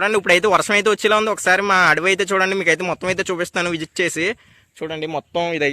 చూడండి ఇప్పుడైతే వర్షం అయితే వచ్చేలా ఉంది. ఒకసారి మా అడవి అయితే చూడండి. మీకు అయితే మొత్తం అయితే చూపిస్తాను. విజిట్ చేసి చూడండి. మొత్తం ఇది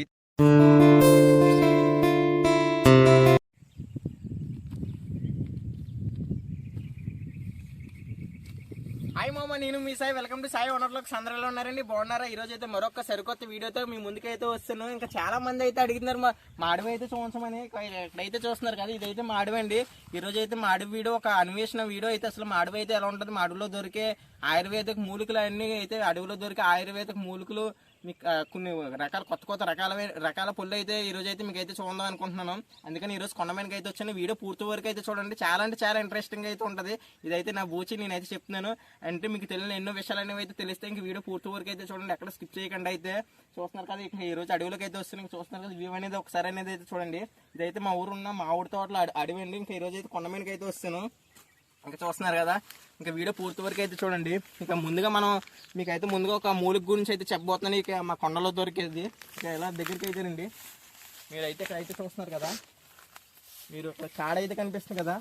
నేను మీ సాయి. వెల్కమ్ టు సాయి ఓనర్లోకి సందర్లో ఉన్నారండి? బాగున్నారా? ఈ రోజు అయితే మరొక సరికొత్త వీడియోతో మీ ముందుకైతే వస్తున్నాను ఇంకా చాలా మంది అయితే అడిగినారు మా మాడవి అయితే చూపించమని ఇక ఇక్కడైతే చూస్తున్నారు కదా ఇదైతే మాడవి అండి. ఈ రోజు అయితే మా వీడియో ఒక అన్వేషణ వీడియో అయితే అసలు మాడవి అయితే ఎలా ఉంటుంది? మాడవిలో దొరికే ఆయుర్వేదిక మూలికలు అన్ని అయితే అడవిలో దొరికే ఆయుర్వేదిక మూలికలు మీకు కొన్ని రకాల కొత్త కొత్త రకాల రకాల పుల్లు అయితే ఈరోజు అయితే మీకు అయితే చూద్దాం అనుకుంటున్నాను. అందుకని ఈరోజు కొండమైనకి అయితే వచ్చాను. వీడియో పూర్తి వరకు అయితే చూడండి. చాలా అంటే చాలా ఇంట్రెస్టింగ్ అయితే ఉంటుంది. ఇదైతే నా బూచి నేనైతే చెప్తున్నాను. అంటే మీకు తెలియని ఎన్నో విషయాలు అనేవి అయితే తెలిస్తే ఇంక వీడియో పూర్తి వరకు అయితే చూడండి. ఎక్కడ స్కిప్ చేయకుండా అయితే. చూస్తున్నారు కదా ఇక్కడ ఈ రోజు అడవిలోకి అయితే వస్తున్నాను చూస్తున్నారు కదా వ్యూ అనేది ఒకసారి అనేది అయితే చూడండి. ఇదైతే మా ఊరు ఉన్న మా ఊరి తోటలో అడవి అండి. ఇంకా ఈ రోజు అయితే కొండమైనకి అయితే వస్తాను ఇంకా చూస్తున్నారు కదా ఇంకా వీడియో పూర్తి వరకు అయితే చూడండి. ఇంకా ముందుగా మనం మీకైతే ముందుగా ఒక మూలిక గురించి అయితే చెప్పబోతున్నాను. ఇక మా కొండలో దొరికేది. ఇక ఇలా దగ్గరికి అయితే రండి మీరైతే ఇక్కడ అయితే చూస్తున్నారు కదా. మీరు ఇక్కడ కాడ అయితే కనిపిస్తుంది కదా.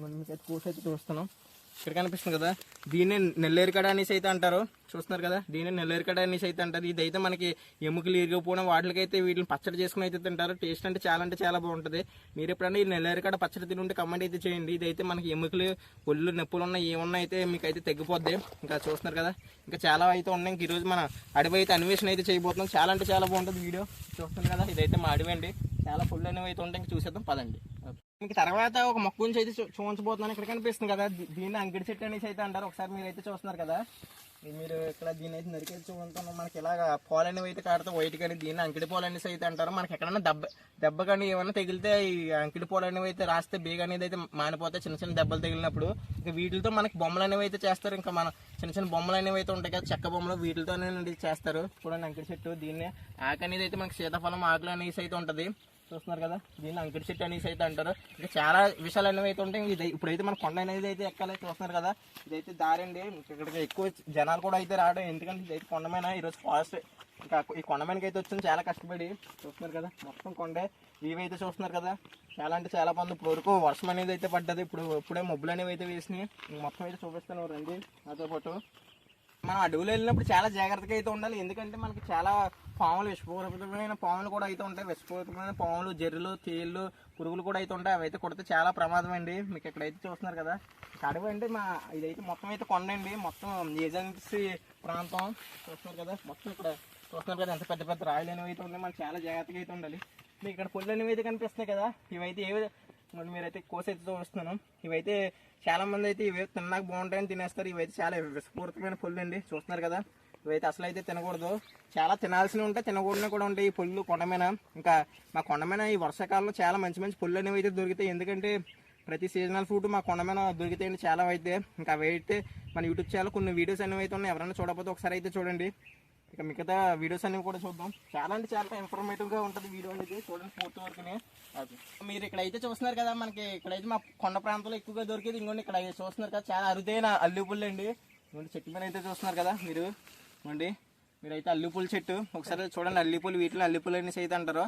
మీకు అయితే కూర్చో అయితే చూస్తున్నాం. ఇక్కడ కనిపిస్తుంది కదా. దీన్నే నెల్లేరికడ అనేసి అయితే అంటారు. చూస్తున్నారు కదా? దీన్ని నెల్లేరికడ అనేసి అయితే అంటారు. ఇదైతే మనకి ఎముకలు ఇరిగిపోవడం వాటికైతే వీటిని పచ్చడి చేసుకుని అయితే తింటారు. టేస్ట్ అంటే చాలా అంటే చాలా బాగుంటుంది. మీరు ఎప్పుడైనా ఈ నెల్లేరికడ పచ్చడి తిని ఉంటే కమెంట్ అయితే చేయండి. ఇదైతే మనకి ఎముకలు ఒళ్ళు నొప్పులు ఉన్నాయి ఏమున్నా అయితే మీకు అయితే తగ్గిపోద్ది. ఇంకా చూస్తున్నారు కదా? ఇంకా చాలా అయితే ఉన్నాయి. ఇంక ఈరోజు మన అడవి అయితే అన్వేషణ అయితే చేయబోతున్నాం. చాలా అంటే చాలా బాగుంటుంది వీడియో. చూస్తున్నారు కదా? ఇదైతే మా అడవి అండి. చాలా ఫుల్ అనేవి అయితే ఉంటాయి ఇంక చూసేద్దాం. పదండి. మీకు తర్వాత ఒక మొక్క గురించి అయితే చూ- చూపించబోతున్నాను. ఇక్కడ కనిపిస్తుంది కదా దీన్ని అంగిడి చెట్టు అనేసి అయితే అంటారు. ఒకసారి మీరు అయితే చూస్తున్నారు కదా. మీరు ఇక్కడ దీన్ని అయితే నరికేసి చూపుతున్నాం మనకి ఇలాగ పాలు అనేవి అయితే కాడితే వైట్ కానీ దీన్ని అంకిడి పాలు అనేసి అయితే అంటారు. మనకి ఎక్కడైనా దెబ్బ దెబ్బ కానీ ఏమైనా తగిలితే ఈ అంకిడి పాలు అనేవి అయితే రాస్తే బేగ్ అనేది అయితే మానిపోతే చిన్న చిన్న దెబ్బలు తగిలినప్పుడు ఇంకా వీటితో మనకి బొమ్మలు అనేవి అయితే చేస్తారు. ఇంకా మన చిన్న చిన్న బొమ్మలు అనేవి అయితే ఉంటాయి కదా చెక్క బొమ్మలు వీటితో అనేది చేస్తారు. చూడండి అంకిడి చెట్టు దీన్ని ఆకు అనేది అయితే మనకి సీతాఫలం ఆకులు అనేసి అయితే ఉంటుంది. చూస్తున్నారు కదా? దీన్ని అంకిడి చెట్టు అనేసి అయితే అంటారు. ఇంకా చాలా విషయాలు అనేవి అయితే ఉంటాయి. ఇది ఇప్పుడైతే మన కొండ అనేది అయితే ఎక్కాలి చూస్తున్నారు కదా. ఇదైతే దారి అండి. ఇక్కడికి ఎక్కువ జనాలు కూడా అయితే రావడం. ఎందుకంటే ఇదైతే కొండమైన ఈరోజు ఫారెస్ట్ ఇంకా ఈ కొండమీనకి అయితే వచ్చింది చాలా కష్టపడి చూస్తున్నారు కదా. మొత్తం కొండే. ఇవైతే చూస్తున్నారు కదా. చాలా అంటే చాలా బాగుంది ఇప్పుడు వరకు వర్షం అనేది అయితే పడ్డది. ఇప్పుడు ఇప్పుడే మబ్బులు అనేవి అయితే వేసినాయి. మొత్తం అయితే చూపిస్తాను రండి నాతో పాటు. మనం అడవులు వెళ్ళినప్పుడు చాలా జాగ్రత్తగా అయితే ఉండాలి. ఎందుకంటే మనకి చాలా పాములు విషపూరితమైన పాములు కూడా అయితే ఉంటాయి. విషపూరితమైన పాములు జర్రులు తేళ్ళు పురుగులు కూడా అయితే ఉంటాయి. అవి అయితే కొడితే చాలా ప్రమాదం అండి. మీకు ఇక్కడైతే చూస్తున్నారు కదా. అడవి అంటే మా ఇదైతే మొత్తం అయితే కొండ అండి మొత్తం ఏజెన్సీ ప్రాంతం. చూస్తున్నారు కదా. మొత్తం ఇక్కడ చూస్తున్నారు కదా. ఎంత పెద్ద పెద్ద రాయలు అనేవి అయితే ఉన్నాయి. మనం చాలా జాగ్రత్తగా అయితే ఉండాలి. మీకు ఇక్కడ పుల్లు అనేవి అయితే కనిపిస్తున్నాయి కదా. ఇవైతే ఏవి మరి మీరైతే కోసి అయితే చూస్తున్నాను. ఇవైతే చాలా మంది అయితే ఇవి తిన్నాక బాగుంటాయని తినేస్తారు. ఇవైతే చాలా విస్ఫూర్తమైన పుల్లు అండి. చూస్తున్నారు కదా. ఇవైతే అసలు అయితే తినకూడదు. చాలా తినాల్సినవి ఉంటాయి తినకూడని కూడా ఉంటాయి. ఈ పుల్లు కొండమైన ఇంకా మా కొండమైన ఈ వర్షాకాలంలో చాలా మంచి మంచి పుల్లు అనేవి అయితే దొరుకుతాయి. ఎందుకంటే ప్రతి సీజనల్ ఫ్రూట్ మా కొండమైన దొరుకుతాయండి చాలా అయితే. ఇంకా అవి అయితే మన యూట్యూబ్ ఛానల్ కొన్ని వీడియోస్ అనేవి అయితే ఉన్నాయి. ఎవరైనా చూడకపోతే ఒకసారి అయితే చూడండి. ఇక మిగతా వీడియోస్ అనేవి కూడా చూద్దాం. చాలా అంటే చాలా ఇన్ఫర్మేటివ్గా ఉంటుంది వీడియో అనేది. చూడండి పూర్తి వరకునే. అది. మీరు ఇక్కడ అయితే చూస్తున్నారు కదా మనకి ఇక్కడైతే మా కొండ ప్రాంతంలో ఎక్కువగా దొరికేది. ఇంకోండి ఇక్కడ చూస్తున్నారు కదా చాలా అరుదైన అల్లి పుల్లు అండి ఇంకోండి చెట్టు మీద అయితే చూస్తున్నారు కదా మీరు. ఇవ్వండి మీరైతే అల్లిపూల చెట్టు. ఒకసారి చూడండి అల్లిపూలు వీటిలో అల్లిపూలు అనేసి అయితే అంటారు.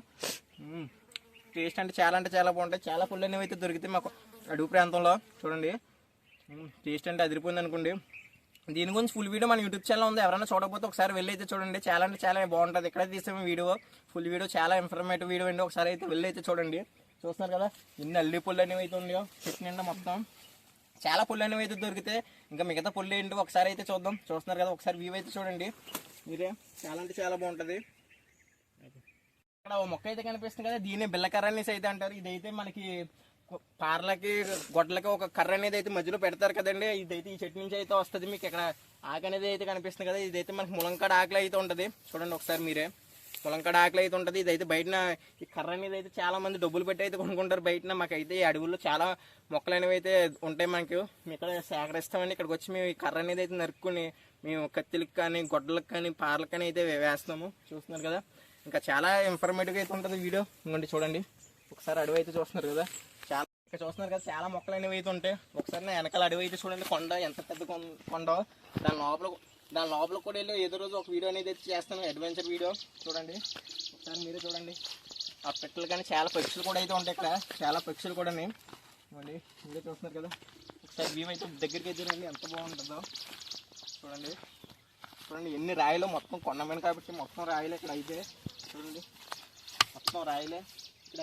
టేస్ట్ అంటే చాలా అంటే చాలా బాగుంటాయి. చాలా పుల్లు అనేవి అయితే దొరుకుతాయి మాకు అడుగు ప్రాంతంలో. చూడండి. టేస్ట్ అంటే అదిరిపోయింది అనుకోండి. దీని గురించి ఫుల్ వీడియో మన యూట్యూబ్ ఛానల్ ఉంది. ఎవరైనా చూడకపోతే ఒకసారి వెళ్ళి అయితే చూడండి. చాలా అంటే చాలా బాగుంటుంది. ఇక్కడ తీసాము వీడియో ఫుల్ వీడియో చాలా ఇన్ఫర్మేటివ్ వీడియో అండి. ఒకసారి అయితే వెళ్ళి అయితే చూడండి. చూస్తున్నారు కదా ఇన్ని అల్లి పుల్లు అనేవి అయితే ఉన్నాయో. చెట్టు నిండా మొత్తం. చాలా పుల్లు అనేవి అయితే దొరికితే ఇంకా మిగతా పుల్లు ఏంటి ఒకసారి అయితే చూద్దాం. చూస్తున్నారు కదా ఒకసారి వ్యూ అయితే చూడండి. మీరే చాలా అంటే చాలా బాగుంటుంది. ఇక్కడ ఓ మొక్క అయితే కనిపిస్తుంది కదా దీన్ని బిల్లకర్ర అనేసి అయితే అంటారు. ఇదైతే మనకి పార్లకి గొడ్లకి ఒక కర్ర అనేది అయితే మధ్యలో పెడతారు కదండి. ఇదైతే ఈ చెట్టు నుంచి అయితే వస్తుంది. మీకు ఇక్కడ ఆకు అనేది అయితే కనిపిస్తుంది కదా ఇదైతే మనకి ములంకాడ ఆకులు అయితే ఉంటుంది. చూడండి ఒకసారి మీరే. ములంకాడ ఆకలి అయితే ఉంటుంది. ఇదైతే బయటన ఈ కర్ర అనేది అయితే చాలా మంది డబ్బులు పెట్టి అయితే కొనుక్కుంటారు. బయటన మాకైతే ఈ అడవుల్లో చాలా మొక్కలు అనేవి అయితే ఉంటాయి మనకి మేము ఇక్కడ సేకరిస్తామండి. ఇక్కడికి వచ్చి మేము ఈ కర్ర అనేది అయితే నరుక్కుని మేము కత్తిలకు కానీ గొడ్డలకు కానీ పార్లకు కానీ అయితే వేస్తాము చూస్తున్నారు కదా? ఇంకా చాలా ఇన్ఫర్మేటివ్ అయితే ఉంటుంది వీడియో. ఇంకోటి చూడండి. ఒకసారి అడవి అయితే చూస్తున్నారు కదా? చాలా ఇక్కడ చూస్తున్నారు కదా? చాలా మొక్కలు అనేవి అయితే ఉంటాయి. ఒకసారి నా వెనకాల అడవి అయితే చూడండి. కొండ ఎంత పెద్ద కొం- కొండో. దాని లోపల దాని లోపల కూడా వెళ్ళి. ఏదో రోజు ఒక వీడియో అనేది చేస్తాను. అడ్వెంచర్ వీడియో చూడండి. ఒకసారి మీరే చూడండి. ఆ పెట్టలు కానీ చాలా పక్షులు కూడా అయితే ఉంటాయి ఇక్కడ. చాలా పక్షులు కూడా ఇవ్వండి. మీరే చూస్తున్నారు కదా. ఒకసారి వ్యూ అయితే దగ్గరికి అయితే ఎంత బాగుంటుందో. చూడండి. చూడండి ఎన్ని రాయలు మొత్తం కొండమైన కాబట్టి మొత్తం రాయలే ఇక్కడ అయితే. చూడండి. మొత్తం రాయలే. ఇక్కడ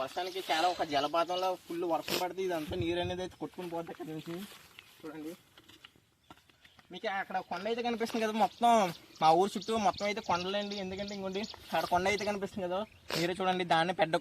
వర్షానికి చాలా ఒక జలపాతంలో ఫుల్ వర్షం పడితే ఇదంతా నీరు అనేది అయితే కొట్టుకుని పోతుంది ఇక్కడ నుంచి. చూడండి. మీకు అక్కడ కొండ అయితే కనిపిస్తుంది కదా మొత్తం. మా ఊరు చుట్టూ మొత్తం అయితే కొండలండి. ఎందుకంటే ఇంకోండి అక్కడ కొండ అయితే కనిపిస్తుంది కదా. మీరే చూడండి దాన్ని పెద్ద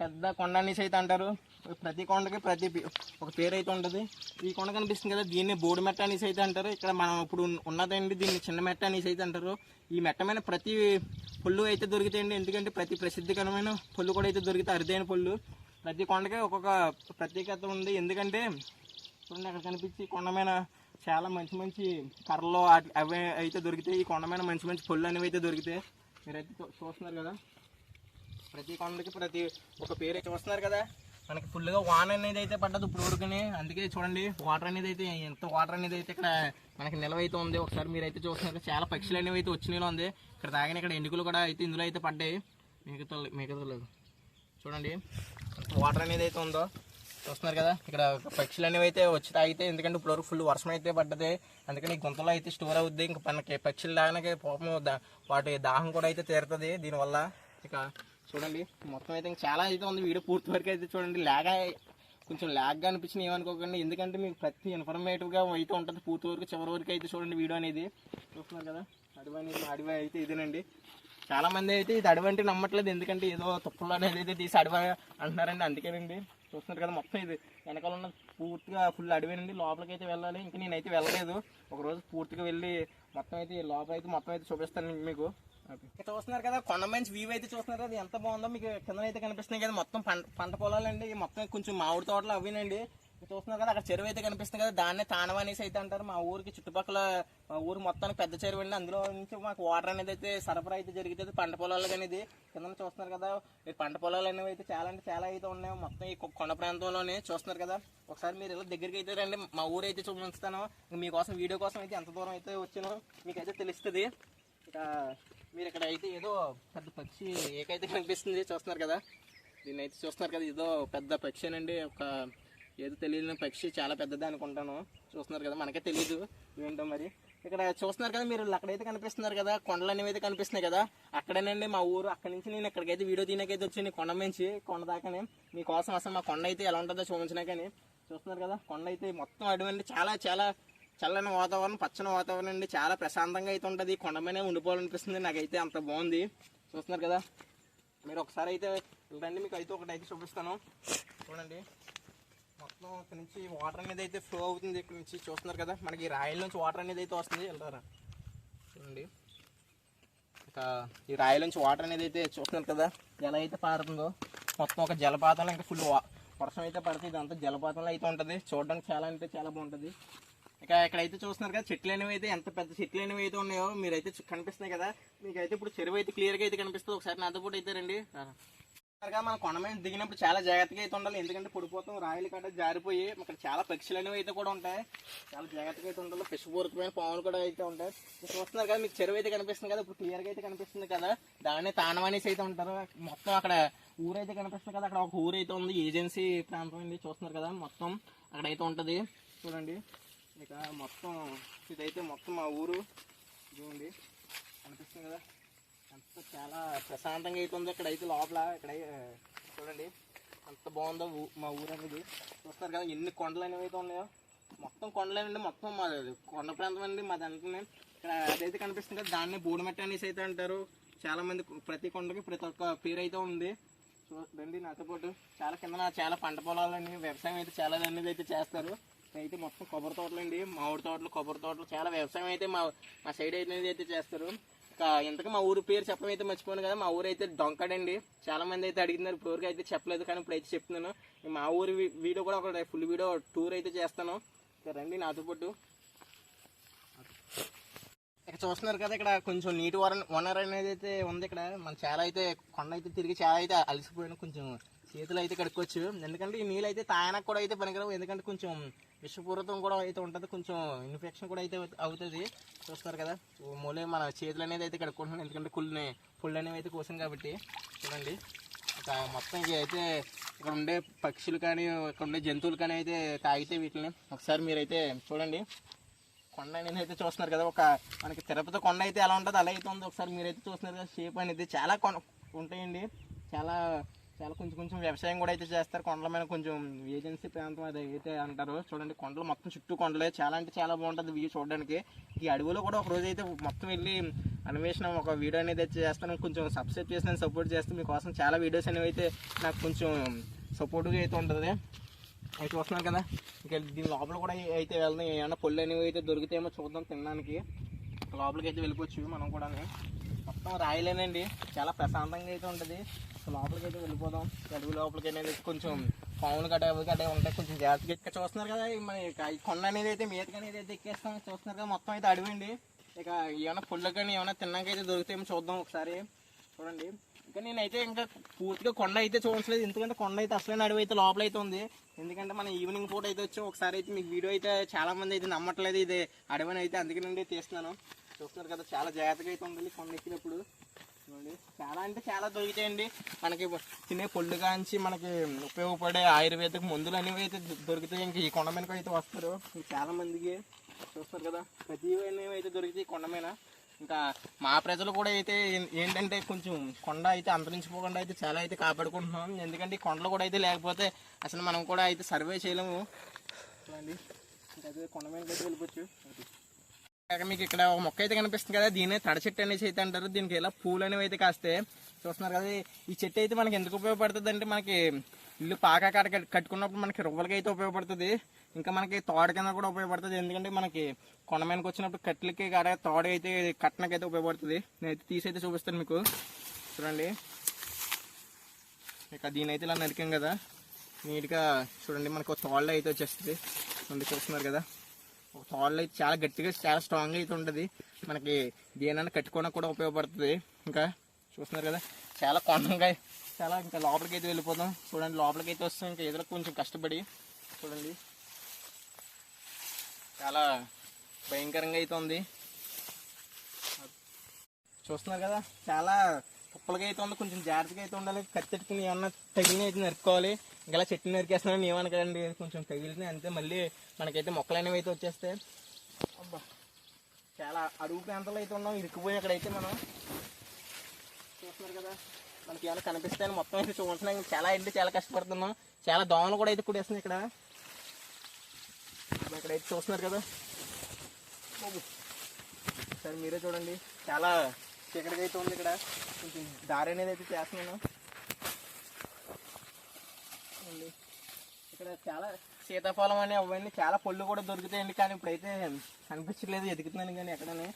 పెద్ద కొండ అనేసి అయితే అంటారు. ప్రతి కొండకి ప్రతి పే- ఒక పేరు అయితే ఉంటుంది. ఈ కొండ కనిపిస్తుంది కదా దీన్ని బోడి మెట్ట అనేసి అయితే అంటారు. ఇక్కడ మనం ఇప్పుడు ఉన్నదండి దీన్ని చిన్న మెట్ట అనేసి అయితే అంటారు. ఈ మెట్ట మీద ప్రతి పళ్ళు అయితే దొరుకుతాయండి. ఎందుకంటే ప్రతి ప్రసిద్ధికరమైన పుల్లు కూడా అయితే దొరుకుతాయి. అరుదైన పళ్ళు ప్రతి కొండకి ఒక్కొక్క ప్రత్యేకత ఉంది. ఎందుకంటే చూడండి అక్కడ కనిపించి కొండ మీద చాలా మంచి మంచి కర్రలు అవి అయితే దొరికితే ఈ కొండ మీద మంచి మంచి పళ్ళు అనేవి అయితే దొరుకుతాయి. మీరైతే చూస్తున్నారు కదా? ప్రతి కొండకి ప్రతి ఒక పేరు చూస్తున్నారు కదా? మనకి ఫుల్గా వాన అనేది అయితే పడ్డది ఇప్పుడు వరకుని. అందుకే చూడండి వాటర్ అనేది అయితే ఎంత వాటర్ అనేది అయితే ఇక్కడ మనకి నిల్వ అయితే ఉంది. ఒకసారి మీరైతే చూస్తున్నారు చాలా పక్షులు అనేవి అయితే వచ్చినాయి ఉంది. ఇక్కడ తాగిన ఇక్కడ ఎండుకలు కూడా అయితే ఇందులో అయితే పడ్డాయి. మిగతా మిగతా చూడండి వాటర్ అనేది అయితే ఉందో. చూస్తున్నారు కదా. ఇక్కడ పక్షులు అనేవి అయితే వచ్చి తాగితే ఎందుకంటే ఇప్పుడు ఫుల్ వర్షం అయితే పడ్డది. అందుకని గుంతలో అయితే స్టోర్ అవుద్ది. ఇంకా మనకి పక్షులు లాగానే పాపం దా- వాటి దాహం కూడా అయితే తీరుతుంది. దీనివల్ల ఇక చూడండి మొత్తం అయితే ఇంకా చాలా అయితే ఉంది. వీడియో పూర్తి వరకు అయితే చూడండి. లాగా కొంచెం ల్యాగ్గా అనిపించింది. ఏమనుకోకండి. ఎందుకంటే మీకు ప్రతి ఇన్ఫర్మేటివ్గా అయితే ఉంటుంది. పూర్తి వరకు చివరి వరకు అయితే చూడండి వీడియో అనేది. చూస్తున్నారు కదా? అడవి అనేది అడవి అయితే ఇదేనండి. చాలా మంది అయితే ఇది అడవి అంటే నమ్మట్లేదు. ఎందుకంటే ఏదో తుప్పలు అనేది అయితే తీసి అడవి అంటున్నారండి. అందుకేనండి. చూస్తున్నారు కదా మొత్తం ఇది. వెనకాల ఉన్న పూర్తిగా ఫుల్ అడవేనండి. లోపలికి అయితే వెళ్ళాలి. ఇంకా నేనైతే వెళ్ళలేదు. ఒకరోజు పూర్తిగా వెళ్ళి మొత్తం అయితే లోపల అయితే మొత్తం అయితే చూపిస్తాను మీకు. ఇక్కడ చూస్తున్నారు కదా కొండ మంచి వ్యూ అయితే చూస్తున్నారు కదా ఎంత బాగుందో మీకు కింద అయితే కనిపిస్తున్నాయి కదా మొత్తం పంట పంట పొలాలండి. మొత్తం కొంచెం మామిడి తోటలు అవినండి చూస్తున్నారు కదా అక్కడ చెరువు అయితే కనిపిస్తుంది కదా దాన్నే తానవ అనేసి అయితే అంటారు. మా ఊరికి చుట్టుపక్కల మా ఊరు మొత్తానికి పెద్ద చెరువు అండి. అందులో నుంచి మాకు వాటర్ అనేది అయితే సరఫరా అయితే జరుగుతుంది. పంట పొలాలకు అనేది కింద చూస్తున్నారు కదా పంట పొలాలు అనేవి అయితే చాలా అంటే చాలా అయితే ఉన్నాయి. మొత్తం ఈ కొండ ప్రాంతంలోనే చూస్తున్నారు కదా. ఒకసారి మీరు ఇలా దగ్గరికి అయితే రండి. మా ఊరు అయితే చూపిస్తాను. మీకోసం వీడియో కోసం అయితే ఎంత దూరం అయితే వచ్చానో మీకైతే తెలుస్తుంది. ఇక మీరు ఇక్కడ అయితే ఏదో పెద్ద పక్షి ఏకైతే కనిపిస్తుంది చూస్తున్నారు కదా. దీన్ని అయితే చూస్తున్నారు కదా ఏదో పెద్ద పక్షినండి ఒక ఏదో తెలియని పక్షి చాలా పెద్దది అనుకుంటాను. చూస్తున్నారు కదా మనకే తెలియదు ఏంటో మరి. ఇక్కడ చూస్తున్నారు కదా మీరు అక్కడైతే కనిపిస్తున్నారు కదా కొండలు అనేవి అయితే కనిపిస్తున్నాయి కదా. అక్కడేనండి మా ఊరు. అక్కడ నుంచి నేను ఇక్కడికైతే వీడియో తీయకైతే వచ్చి కొండ నుంచి కొండ దాకానే. మీకోసం అసలు మా కొండ అయితే ఎలా ఉంటుందో చూపించినా కానీ. చూస్తున్నారు కదా కొండ అయితే మొత్తం అటువంటి చాలా చాలా చల్లని వాతావరణం పచ్చని వాతావరణం అండి. చాలా ప్రశాంతంగా అయితే ఉంటుంది. కొండ మీదే ఉండిపోవాలనిపిస్తుంది. నాకైతే అంత బాగుంది. చూస్తున్నారు కదా. మీరు ఒకసారి అయితే రండి మీకు అయితే ఒకటి అయితే చూపిస్తాను. చూడండి. మొత్తం ఇక్కడ నుంచి వాటర్ అనేది అయితే ఫ్లో అవుతుంది ఇక్కడ నుంచి చూస్తున్నారు కదా. మనకి ఈ రాయల నుంచి వాటర్ అనేది అయితే వస్తుంది. వెళ్తారా? చూడండి. ఇక ఈ రాయల నుంచి వాటర్ అనేది అయితే చూస్తున్నారు కదా. ఎలా అయితే పారుతుందో. మొత్తం ఒక జలపాతంలో ఇంకా ఫుల్ వర్షం అయితే పడుతుంది. ఇదంతా జలపాతంలో అయితే ఉంటుంది. చూడడానికి చాలా అంటే చాలా బాగుంటుంది. ఇక ఇక్కడైతే చూస్తున్నారు కదా చెట్లు అనేవి అయితే ఎంత పెద్ద చెట్లు అనేవి అయితే ఉన్నాయో మీరైతే అయితే కనిపిస్తున్నాయి కదా. మీకు అయితే ఇప్పుడు చెరువు అయితే క్లియర్గా అయితే కనిపిస్తుంది. ఒకసారి నాతో పాటు అయితే రండి. కదా మన కొండ మీద దిగినప్పుడు చాలా జాగ్రత్తగా అయితే ఉండాలి. ఎందుకంటే పడిపోతాం రాయలు కట్ట జారిపోయి అక్కడ చాలా పక్షులు అనేవి అయితే కూడా ఉంటాయి. చాలా జాగ్రత్తగా అయితే ఉండాలి. విషపూరితమైన పాములు కూడా అయితే ఉంటాయి. చూస్తున్నారు కదా మీకు చెరువు అయితే కనిపిస్తుంది కదా ఇప్పుడు క్లియర్గా అయితే కనిపిస్తుంది కదా. దాన్ని తానమనేసి అయితే ఉంటారు మొత్తం అక్కడ ఊరైతే కనిపిస్తుంది కదా. అక్కడ ఒక ఊరు అయితే ఉంది. ఏజెన్సీ ప్రాంతం అండి చూస్తున్నారు కదా. మొత్తం అక్కడైతే ఉంటుంది. చూడండి. ఇక మొత్తం ఇదైతే మొత్తం మా ఊరు. చూడండి కనిపిస్తుంది కదా. చాలా ప్రశాంతంగా అయితే ఉంది ఇక్కడ అయితే లోపల. ఇక్కడ చూడండి. అంత బాగుందో మా ఊరు అనేది చూస్తారు కదా ఎన్ని కొండలు అనేవి అయితే ఉన్నాయో. మొత్తం కొండలేనండి మొత్తం మాది కొండ ప్రాంతం అండి మాది అంటున్నాయి ఇక్కడ అదైతే కనిపిస్తుంది కదా దాన్ని బూడిమెట్ట అనేసి అయితే అంటారు. చాలా మంది ప్రతి కొండకి ప్రతి ఒక్క పేరు అయితే ఉంది. చూడండి నాతో పాటు. చాలా కింద చాలా పంట పొలాలని వ్యవసాయం అయితే చాలా అనేది అయితే చేస్తారు. అయితే మొత్తం కొబ్బరి తోటలు అండి మామిడి తోటలు కొబ్బరి తోటలు చాలా వ్యవసాయం అయితే మా మా సైడ్ అనేది అయితే చేస్తారు. ఇంతకు మా ఊరు పేరు చెప్పడం అయితే మర్చిపోయాను కదా మా ఊరు అయితే డొంకడండి. చాలా మంది అయితే అడిగినారు ఇప్పుడు అయితే చెప్పలేదు కానీ ఇప్పుడు అయితే చెప్తున్నాను. మా ఊరి వీడియో కూడా ఒక ఫుల్ వీడియో టూర్ అయితే చేస్తాను. రండి నాతో పాటు. ఇక్కడ చూస్తున్నారు కదా ఇక్కడ కొంచెం నీటి వన వనర్ అనేది అయితే ఉంది ఇక్కడ. మనం చాలా అయితే కొండ అయితే తిరిగి చాలా అయితే అలసిపోయిన. కొంచెం చేతులు అయితే కడుక్కోవచ్చు. ఎందుకంటే ఈ నీళ్ళు అయితే తాయనకు కూడా అయితే పనికిరావు. ఎందుకంటే కొంచెం విషపూరితం కూడా అయితే ఉంటుంది. కొంచెం ఇన్ఫెక్షన్ కూడా అయితే అవుతుంది. చూస్తున్నారు కదా. ఓ మూలే మన చేతులు అనేది అయితే కడుక్కుంటున్నాను ఎందుకంటే కుళ్ళని పుళ్ళు అనేవి అయితే కోసాం కాబట్టి. చూడండి. ఇక మొత్తం ఇక అయితే ఇక్కడ ఉండే పక్షులు కానీ ఇక్కడ ఉండే జంతువులు కానీ అయితే తాగితే వీటిని. ఒకసారి మీరైతే చూడండి. కొండ అనేది అయితే చూస్తున్నారు కదా. ఒక మనకి తిరుపతి కొండ అయితే ఎలా ఉంటుందో అలా అయితే ఉంది. ఒకసారి మీరైతే చూస్తున్నారు కదా. షేప్ అనేది చాలా కొండ ఉంటాయండి. చాలా చాలా కొంచెం కొంచెం వ్యవసాయం కూడా అయితే చేస్తారు. కొండల మీద కొంచెం ఏజెన్సీ ప్రాంతం అది అయితే అంటారు. చూడండి కొండలు మొత్తం చుట్టూ కొండలే. చాలా అంటే చాలా బాగుంటుంది వ్యూ చూడడానికి. ఈ అడవిలో కూడా ఒక రోజు అయితే మొత్తం వెళ్ళి అన్వేషణ ఒక వీడియో అనేది అయితే చేస్తాను. కొంచెం సబ్స్క్రైబ్ చేసి నేను సపోర్ట్ చేస్తాను మీకోసం చాలా వీడియోస్ అనేవి అయితే నాకు కొంచెం సపోర్ట్గా అయితే ఉంటుంది. అవి చూస్తున్నాను కదా? ఇంకా దీని లోపల కూడా అయితే వెళ్దాం. ఏమైనా పళ్ళు అనేవి అయితే దొరికితేమో చూద్దాం తినడానికి. లోపలికి అయితే వెళ్ళిపోవచ్చు మనం కూడా మొత్తం రాయలేనండి. చాలా ప్రశాంతంగా అయితే ఉంటుంది. సో లోపలికైతే వెళ్ళిపోదాం. అడవి లోపలికి అనేది కొంచెం పావులు గడ్డ అవి ఉంటాయి కొంచెం జాగ్రత్తగా ఇక్కడ చూస్తున్నారు కదా మన కొండ అనేది అయితే మీదకి అనేది అయితే ఎక్కేస్తాం. చూస్తున్నారు కదా మొత్తం అయితే అడవి అండి ఇక ఏమైనా పుల్ల కానీ ఏమైనా తిన్నాకైతే అయితే దొరికితేమో చూద్దాం ఒకసారి. చూడండి. ఇంకా నేనైతే ఇంకా పూర్తిగా కొండ అయితే చూడట్లేదు. ఎందుకంటే కొండ అయితే అసలైన అడవి అయితే లోపల అయితే ఉంది. ఎందుకంటే మన ఈవినింగ్ పూట అయితే వచ్చి ఒకసారి అయితే మీకు వీడియో అయితే చాలా మంది అయితే నమ్మట్లేదు. ఇది అడవిని అయితే అందుకే నుండి తీస్తున్నాను. చూస్తున్నారు కదా చాలా జాగ్రత్తగా అయితే ఉండాలి కొండ ఎక్కినప్పుడు. చాలా అంటే చాలా దొరుకుతాయండి. మనకి తినే పొళ్ళు కాంచి మనకి ఉపయోగపడే ఆయుర్వేదిక మందులు అనేవి అయితే దొరుకుతాయి. ఇంకా ఈ కొండ మీదకి అయితే వస్తారు. చాలా మందికి చూస్తారు కదా. ప్రతి అనేవి అయితే దొరుకుతాయి కొండ మీద. ఇంకా మా ప్రజలు కూడా అయితే ఏంటంటే కొంచెం కొండ అయితే అంతరించిపోకుండా అయితే చాలా అయితే కాపాడుకుంటున్నాం. ఎందుకంటే ఈ కొండలు కూడా అయితే లేకపోతే అసలు మనం కూడా అయితే సర్వే చేయలేము. అండి ఇంకా అదే కొండ మీదకి అయితే వెళ్ళిపోవచ్చు. మీకు ఇక్కడ ఒక మొక్క అయితే కనిపిస్తుంది కదా దీనే తడ చెట్టు అనేసి అయితే అంటారు. దీనికి ఇలా పూలు అనేవి అయితే కాస్తే చూస్తున్నారు కదా ఈ చెట్టు అయితే మనకి ఎందుకు ఉపయోగపడుతుంది అంటే మనకి ఇల్లు పాక కాడ కట్టుకున్నప్పుడు మనకి రువ్వలకి అయితే ఉపయోగపడుతుంది. ఇంకా మనకి తోడ కింద కూడా ఉపయోగపడుతుంది. ఎందుకంటే మనకి కొండ మీదకి వచ్చినప్పుడు కట్లకి కాడ తోడ అయితే కట్టనకి అయితే ఉపయోగపడుతుంది. నేనైతే తీసి అయితే చూపిస్తాను మీకు. చూడండి. ఇక దీని అయితే ఇలా నరికాం కదా. నీట్గా చూడండి మనకు ఒక తోళ్ళ అయితే వచ్చేస్తుంది. చూస్తున్నారు కదా. ఒక తాళ్ళు అయితే చాలా గట్టిగా చాలా స్ట్రాంగ్ అయితే ఉంటుంది. మనకి దేనైనా కట్టుకోవడానికి కూడా ఉపయోగపడుతుంది. ఇంకా చూస్తున్నారు కదా చాలా కొండంగా చాలా ఇంకా లోపలికి అయితే వెళ్ళిపోతాం చూడండి లోపలికి అయితే వస్తాం ఇంకా ఎదురు కొంచెం కష్టపడి చూడండి. చాలా భయంకరంగా అయితే ఉంది. చూస్తున్నారు కదా చాలా కుప్పలుగా అయితే ఉంది కొంచెం జాగ్రత్తగా అయితే ఉండాలి. కత్తెట్టుకుని ఏమన్నా తగిలిన అయితే నరుక్కోవాలి. ఇంకా చెట్టు నరికేస్తున్నాను ఏమనకదండి కొంచెం తగిలిన అంతే. మళ్ళీ మనకైతే మొక్కలు అనేవి అయితే వచ్చేస్తాయి. అబ్బా చాలా అడుగు ప్రాంతాలు అయితే ఉన్నాం. ఇరుక్కుపోయి అక్కడైతే మనం. చూస్తున్నారు కదా మనకి ఏమైనా కనిపిస్తాయని మొత్తం అయితే చూస్తున్నాం చాలా అంటే చాలా కష్టపడుతున్నాం. చాలా దోమలు కూడా అయితే కుడేస్తున్నాయి ఇక్కడ. ఇక్కడైతే చూస్తున్నారు కదా. సరే మీరే చూడండి. చాలా ఎక్కడికైతే అయితే ఉంది ఇక్కడ? కొంచెం దారి అనేది అయితే చేస్తున్నాను. ఇక్కడ చాలా సీతాఫలం అని అవన్నీ చాలా పళ్ళు కూడా దొరుకుతాయండి కానీ ఇప్పుడైతే కనిపించట్లేదు ఎదుగుతున్నాను కానీ ఎక్కడనే.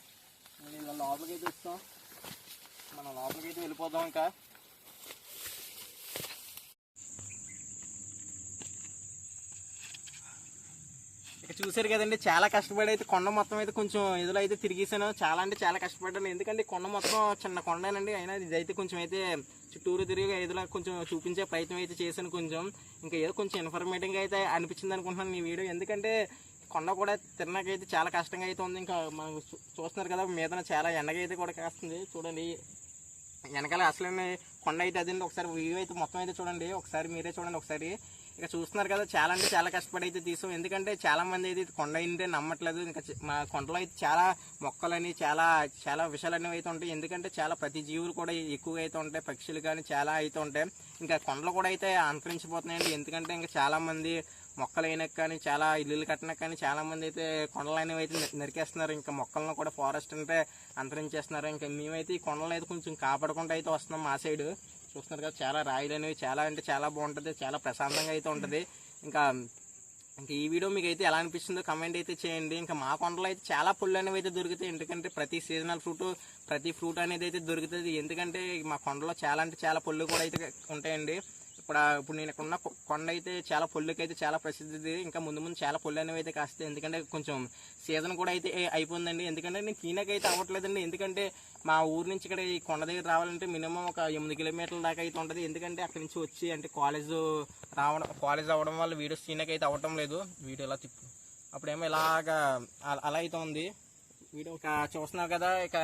ఇలా లోపలికి అయితే వస్తాం. మనం లోపలికి అయితే వెళ్ళిపోదాం ఇంకా. చూసారు కదండి చాలా కష్టపడి అయితే కొండ మొత్తం అయితే కొంచెం ఇదిలో అయితే తిరిగేసాను చాలా అంటే చాలా కష్టపడ్డాను. ఎందుకంటే కొండ మొత్తం చిన్న కొండనండి. అయినా ఇదైతే కొంచెం అయితే చుట్టూరు తిరిగి ఇదిలో కొంచెం చూపించే ప్రయత్నం అయితే చేశాను కొంచెం. ఇంకా ఏదో కొంచెం ఇన్ఫర్మేటివ్గా అయితే అనిపించింది అనుకుంటున్నాను ఈ వీడియో. ఎందుకంటే కొండ కూడా తినకైతే చాలా కష్టంగా అయితే ఉంది. ఇంకా మనం చూస్తున్నారు కదా మీద చాలా ఎండగా అయితే కూడా కాస్తుంది. చూడండి. వెనకాల అసలు కొండ అయితే అదండి ఒకసారి వ్యూ అయితే మొత్తం అయితే చూడండి. ఒకసారి మీరే చూడండి. ఒకసారి ఇక చూస్తున్నారు కదా చాలా అంటే చాలా కష్టపడి అయితే తీసాం. ఎందుకంటే చాలా మంది అయితే కొండ అయితే నమ్మట్లేదు. ఇంకా మా కొండలో అయితే చాలా మొక్కలని చాలా చాలా విషయాలు అనేవి అయితే ఉంటాయి. ఎందుకంటే చాలా ప్రతి జీవులు కూడా ఎక్కువగా అయితే ఉంటాయి. పక్షులు కానీ చాలా అయితే ఉంటాయి. ఇంకా కొండలు కూడా అయితే అంతరించిపోతున్నాయండి. ఎందుకంటే ఇంకా చాలా మంది మొక్కలైనా కానీ చాలా ఇల్లులు కట్టినా కానీ చాలా మంది అయితే కొండలు అనేవి అయితే నరికేస్తున్నారు. ఇంకా మొక్కలను కూడా ఫారెస్ట్ అంటే అంతరించేస్తున్నారు. ఇంకా మేమైతే ఈ కొండలను అయితే కొంచెం కాపాడుకుంటూ అయితే వస్తున్నాం మా సైడ్ చూస్తున్నారు కదా చాలా రాయిలు అనేవి చాలా అంటే చాలా బాగుంటుంది చాలా ప్రశాంతంగా అయితే ఉంటుంది. ఇంకా ఇంకా ఈ వీడియో మీకు అయితే ఎలా అనిపిస్తుందో కమెంట్ అయితే చేయండి. ఇంకా మా కొండలో అయితే చాలా పళ్ళు అనేవి అయితే దొరుకుతాయి. ఎందుకంటే ప్రతి సీజనల్ ఫ్రూట్ ప్రతి ఫ్రూట్ అనేది అయితే దొరుకుతుంది. ఎందుకంటే మా కొండలో చాలా అంటే చాలా పళ్ళు కూడా అయితే ఉంటాయండి. ఇక్కడ ఇప్పుడు నేను ఇక్కడ ఉన్న కొండ అయితే చాలా పొల్లుకి అయితే చాలా ప్రసిద్ధిది. ఇంకా ముందు ముందు చాలా పళ్ళు అనేవి అయితే కాస్తాయి. ఎందుకంటే కొంచెం సీజన్ కూడా అయితే అయిపోయిందండి. ఎందుకంటే నేను క్లీనక్ అయితే అవ్వట్లేదండి. ఎందుకంటే మా ఊరు నుంచి ఇక్కడ ఈ కొండ దగ్గర రావాలంటే మినిమం ఒక ఎనిమిది కిలోమీటర్ల దాకా అయితే ఉంటుంది. ఎందుకంటే అక్కడి నుంచి వచ్చి అంటే కాలేజ్ రావడం కాలేజ్ అవ్వడం వల్ల వీడియో సీనక్ అయితే అవ్వటం లేదు. వీడియో ఇలా తిప్పు అప్పుడేమో ఇలాగా అలా- అలా అయితే ఉంది వీడియో ఇక చూస్తున్నారు కదా ఇక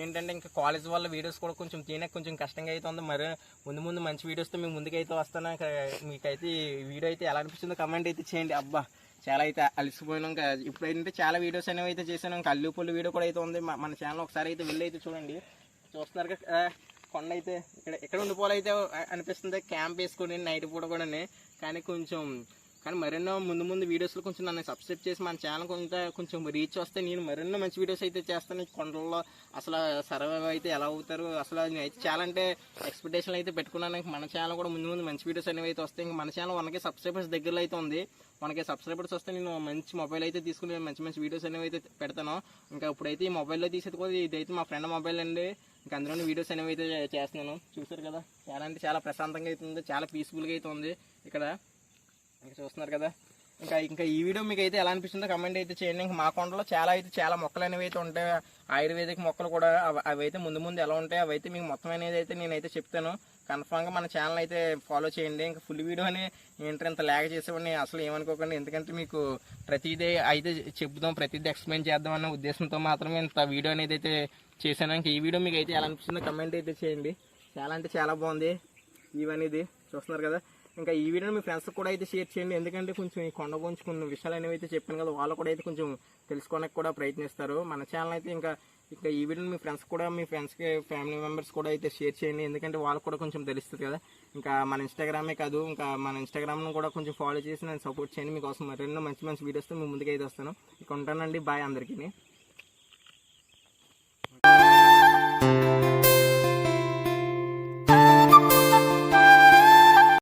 ఏంటంటే ఇంకా కాలేజ్ వల్ల వీడియోస్ కూడా కొంచెం తీయడానికి కొంచెం కష్టంగా అయితే ఉంది. మరి ముందు ముందు మంచి వీడియోస్తో మేము ముందుకైతే వస్తాను ఇక మీకైతే వీడియో అయితే ఎలా అనిపిస్తుందో కమెంట్ అయితే చేయండి. అబ్బా చాలా అయితే అలసిపోయినాం. ఇంకా ఇప్పుడు ఏంటంటే చాలా వీడియోస్ అనేవి అయితే చేశాను. ఇంకా అల్లు పుల్లు వీడియో కూడా అయితే ఉంది. మన ఛానల్ ఒకసారి అయితే వెళ్ళి అయితే చూడండి. చూస్తున్నారు కదా, కొండ అయితే ఇక్కడ ఇక్కడ ఉండిపోవాలైతే అనిపిస్తుంది. క్యాంప్ వేసుకుని నైట్ పూట కూడా కానీ కొంచెం కానీ మరెన్నో ముందు ముందు వీడియోస్లో కొంచెం నన్ను సబ్స్క్రైబ్ చేసి మన ఛానల్ కొంత కొంచెం రీచ్ వస్తే నేను మరెన్నో మంచి వీడియోస్ అయితే చేస్తాను. కొండల్లో అసలు సర్వైవ్ అయితే ఎలా అవుతారు? అసలు నేను అయితే చాలా అంటే ఎక్స్పెక్టేషన్లు అయితే పెట్టుకున్నాను. మన ఛానల్ కూడా ముందు ముందు మంచి వీడియోస్ అనేవి అయితే వస్తాయి. ఇంకా మన ఛానల్ మనకి సబ్స్క్రైబర్స్ దగ్గరలో అయితే ఉంది. మనకి సబ్స్క్రైబర్స్ వస్తే నేను మంచి మొబైల్ అయితే తీసుకుని మంచి మంచి వీడియోస్ అనేవి అయితే పెడతాను. ఇంకా ఇప్పుడైతే ఈ మొబైల్లో తీసేది కూడా ఇదైతే మా ఫ్రెండ్ మొబైల్ అండి. ఇంకా అందులోని వీడియోస్ అనేవి అయితే చేస్తున్నాను. చూసారు కదా? చాలా అంటే చాలా ప్రశాంతంగా అయితే ఉంది. చాలా పీస్ఫుల్గా అయితే ఉంది. ఇక్కడ చూస్తున్నారు కదా. ఇంకా ఇంకా ఈ వీడియో మీకు అయితే ఎలా అనిపిస్తుందో కమెంట్ అయితే చేయండి. ఇంకా మా కొండలో చాలా అయితే చాలా మొక్కలు అనేవి అయితే ఉంటాయి. ఆయుర్వేదిక్ మొక్కలు కూడా అవి అయితే ముందు ముందు ఎలా ఉంటాయి అవి అయితే మీకు మొత్తం అనేది అయితే నేనైతే చెప్తాను. కన్ఫామ్గా మన ఛానల్ అయితే ఫాలో చేయండి. ఇంకా ఫుల్ వీడియోని ఏంటంటే ఇంత లేక చేసేవాడిని అసలు ఏమనుకోకండి. ఎందుకంటే మీకు ప్రతిదీ అయితే చెప్దాం ప్రతిదీ ఎక్స్ప్లెయిన్ చేద్దాం అన్న ఉద్దేశంతో మాత్రమే ఇంత వీడియో అనేది అయితే చేశాను. ఇంకా ఈ వీడియో మీకు అయితే ఎలా అనిపిస్తుందో కమెంట్ అయితే చేయండి. చాలా అంటే చాలా బాగుంది. ఇవనేది చూస్తున్నారు కదా. ఇంకా ఈ వీడియోని మీ ఫ్రెండ్స్ కూడా అయితే షేర్ చేయండి. ఎందుకంటే కొంచెం ఈ కొండ గురించి కొన్ని విషయాలు అనేవి అయితే చెప్పాను కదా వాళ్ళు కూడా అయితే కొంచెం తెలుసుకోవడానికి కూడా ప్రయత్నిస్తారు. మన ఛానల్ అయితే ఇంకా ఇంకా ఈ వీడియోని మీ ఫ్రెండ్స్ కూడా మీ ఫ్రెండ్స్కి ఫ్యామిలీ మెంబర్స్ కూడా అయితే షేర్ చేయండి. ఎందుకంటే వాళ్ళకు కూడా కొంచెం తెలుస్తుంది కదా. ఇంకా మన ఇన్స్టాగ్రామే కాదు ఇంకా మన ఇన్స్టాగ్రామ్ను కూడా కొంచెం ఫాలో చేసి నేను సపోర్ట్ చేయండి. మీకోసం మరెన్నో మంచి మంచి వీడియోస్తో మీ ముందుకు అయితే వస్తాను. ఇక ఉంటానండి. బాయ్ అందరికీ.